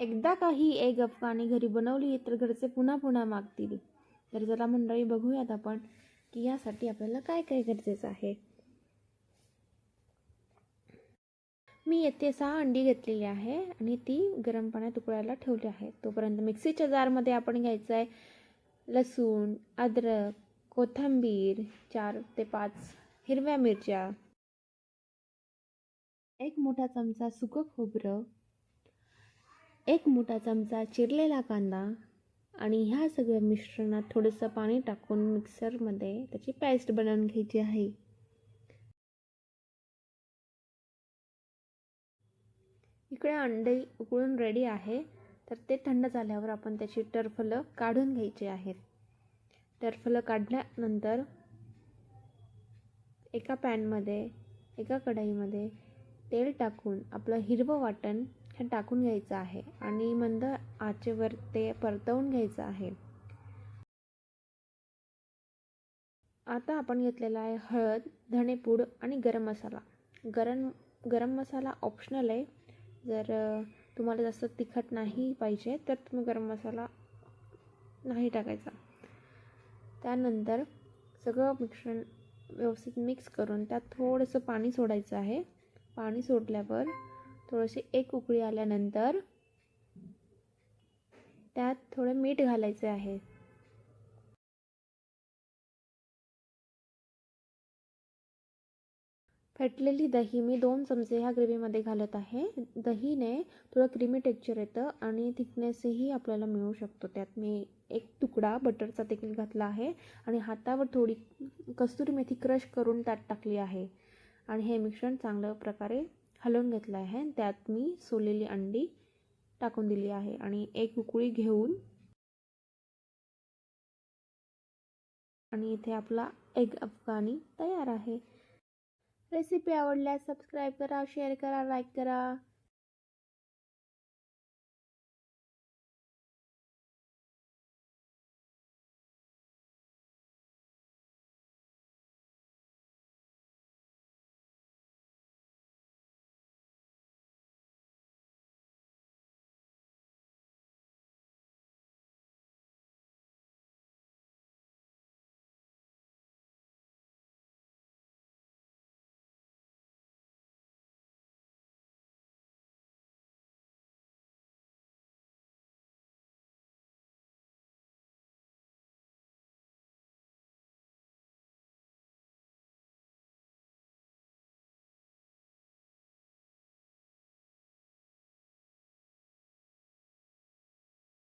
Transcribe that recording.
एकदा काही एग अफगाणी घरी बनवली तर घरचे पुन्हा पुन्हा मागतील. तर जरा मंडळी बघूयात आपण की यासाठी आपल्याला काय काय गरजेचं आहे. मी येथे सहा अंडी घेतलेली आहे आणि ती गरम पाण्यात उकळायला ठेवली आहे. तोपर्यंत मिक्सीच्या जारमध्ये आपण घ्यायचं आहे लसूण अद्रक कोथिंबीर चार ते पाच हिरव्या मिरच्या एक मोठा चमचा सुकं खोबरं एक मोठा चमचा चिरलेला कांदा आणि ह्या सगळ्या मिश्रणात थोडंसं पाणी टाकून मिक्सरमध्ये त्याची पेस्ट बनवून घ्यायची आहे. इकडे अंडे उकळून रेडी आहे. तर ते थंड झाल्यावर आपण त्याची टरफलं काढून घ्यायची आहेत. टरफलं काढल्यानंतर एका पॅनमध्ये एका कढईमध्ये तेल टाकून आपलं हिरवं वाटण छान टाकून घ्यायचं आहे आणि मंद आचेवर ते परतवून घ्यायचं आहे. आता आपण घेतलेला आहे हळद धणेपूड आणि गरम मसाला. गरम गरम मसाला ऑप्शनल आहे. जर तुम्हाला जास्त तिखट नाही पाहिजे तर तुम्ही गरम मसाला नाही टाकायचा. त्यानंतर सगळं मिश्रण व्यवस्थित मिक्स करून त्यात थोडंसं पाणी सोडायचं आहे. पाणी सोडल्यावर थोडीशी एक उकळी आल्यानंतर त्यात थोडं मीठ घालायचं आहे. फेटलेली दही मी दोन चमचे ह्या ग्रेव्हीमध्ये घालत आहे. दहीने थोडं क्रीमी टेक्चर येतं आणि थिकनेसही आपल्याला मिळू शकतो. त्यात मी एक तुकडा बटरचा देखील घातला आहे आणि हातावर थोडी कस्तुरी मेथी क्रश करून त्यात टाकली आहे. आणि हे मिश्रण चांगल्या प्रकारे हलवून घेतलं आहे. त्यात मी सोलेली अंडी टाकून दिली आहे. आणि एक उकळी घेऊन आणि इथे आपला एग अफगाणी तयार आहे. रेसिपी आवडल्यास सबस्क्राईब करा शेअर करा लाईक करा.